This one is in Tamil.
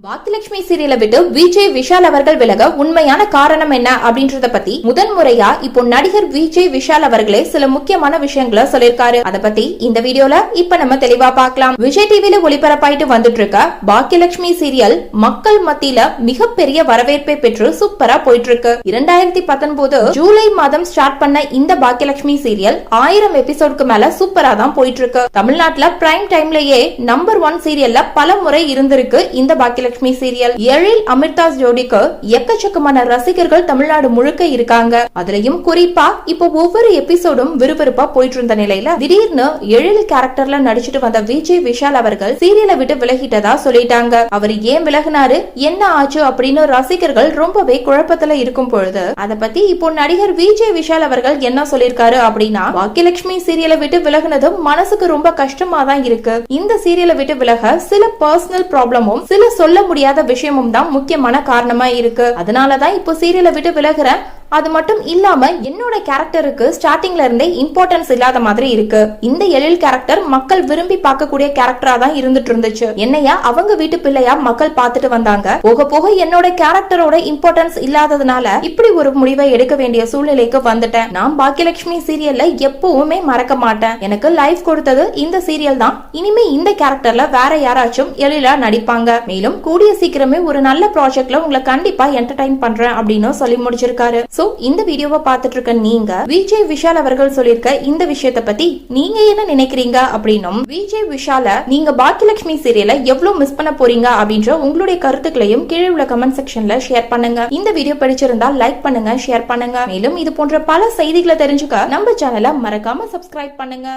பாக்கியலட்சுமி சீரியலை விட்டு விஜய் விஷால் அவர்கள் விலக உண்மையான காரணம் என்ன அப்படின்றத பத்தி முதன் முறையா இப்போ நடிகர் விஜய் விஷால் அவர்களே சில முக்கியமான விஷயங்களை சொல்லிருக்காரு அத பத்தி இந்த வீடியோல இப்ப நம்ம தெளிவா பார்க்கலாம். விஜய் டிவில ஒளிபரப்பாயிட்டு வந்துட்டு இருக்க பாக்கியலட்சுமி சீரியல் மக்கள் மத்தியில மிகப்பெரிய வரவேற்பை பெற்று சூப்பரா போயிட்டு இருக்கு இரண்டாயிரத்தி பத்தொன்பது ஜூலை மாதம் ஸ்டார்ட் பண்ண இந்த பாக்கியலட்சுமி சீரியல் ஆயிரம் எபிசோடுக்கு மேல சூப்பரா தான் போயிட்டு இருக்கு தமிழ்நாட்டுல பிரைம் டைம்லயே நம்பர் ஒன் சீரியல்ல பல முறை இருந்திருக்கு இந்த விஜயலட்சுமி சீரியல் எழில் அமிர்தாஸ் ஜோடிக்கு எக்கச்சக்கமான ரசிகர்கள் தமிழ்நாடு முழுக்க இருக்காங்க. அதுலயும் குறிப்பா இப்போ ஒவ்வொரு எபிசோடும் விறுவிறுப்பா போயிட்டு இருந்த நிலையில திடீர்னு எழில் கேரக்டர்ல நடிச்சிட்டு வந்த விஜய் விஷால் அவர்கள் சீரியலை விட்டு விலகிட்டதா சொல்லிட்டாங்க. அவர் ஏன் விலகினாரு? என்ன ஆச்சு அப்படின்னு ரசிகர்கள் ரொம்பவே குழப்பத்துல இருக்கும் பொழுது அத பத்தி இப்போ நடிகர் விஜய் விஷால் அவர்கள் என்ன சொல்லிருக்காரு அப்படின்னா பாக்கியலட்சுமி சீரியலை விட்டு விலகினதும் மனசுக்கு ரொம்ப கஷ்டமா தான் இருக்கு. இந்த சீரியலை விட்டு விலக சில பர்சனல் ப்ராப்ளமும் சில சொல்ல முடியாத விஷயமும் தான் முக்கியமான காரணமா இருக்கு. அதனாலதான் இப்போ சீரியலை விட்டு விலகுற அது மட்டும் இல்லாம என்னோட கேரக்டருக்கு ஸ்டார்டிங்ல இருந்தே இம்பார்ட்டன்ஸ் இல்லாத மாதிரி இருக்கு. இந்த எழில் கேரக்டர் மக்கள் விரும்பி பார்க்கக்கூடிய கேரக்டரா தான் இருந்துட்டு இருந்துச்சு. என்னையா அவங்க வீட்டு பிள்ளையா மக்கள் பார்த்துட்டு வந்தாங்க. போக போக என்னோட கேரக்டரோட இம்பார்ட்டன்ஸ் இல்லாததுனால இப்படி ஒரு முடிவை எடுக்க வேண்டிய சூழ்நிலைக்கு வந்துட்டேன். நான் பாக்கியலட்சுமி சீரியல்ல எப்பவுமே மறக்க மாட்டேன். எனக்கு லைஃப் கொடுத்தது இந்த சீரியல் தான். இனிமே இந்த கேரக்டர்ல வேற யாராச்சும் எழிலா நடிப்பாங்க. மேலும் கூடிய சீக்கிரமே ஒரு நல்ல ப்ராஜெக்ட்ல உங்களை கண்டிப்பா என்டர்டைன் பண்றேன் அப்படின்னு சொல்லி முடிச்சிருக்காரு. சோ இந்த வீடியோவை பார்த்துட்டு இருக்க நீங்க விஜய் விஷால் அவர்கள் சொல்லியிருக்க இந்த விஷயத்த பத்தி நீங்க என்ன நினைக்கிறீங்க அப்படின்னும் விஜய் விஷால நீங்க பாக்கியலட்சுமி சீரியலை எவ்வளவு மிஸ் பண்ண போறீங்க அப்படின்ற உங்களுடைய கருத்துக்களையும் கீழே உள்ள கமெண்ட் செக்ஷன்ல ஷேர் பண்ணுங்க. இந்த வீடியோ பிடிச்சிருந்தா லைக் பண்ணுங்க ஷேர் பண்ணுங்க. மேலும் இது போன்ற பல செய்திகளை தெரிஞ்சுக்க நம்ம சேனலை மறக்காம சப்ஸ்கிரைப் பண்ணுங்க.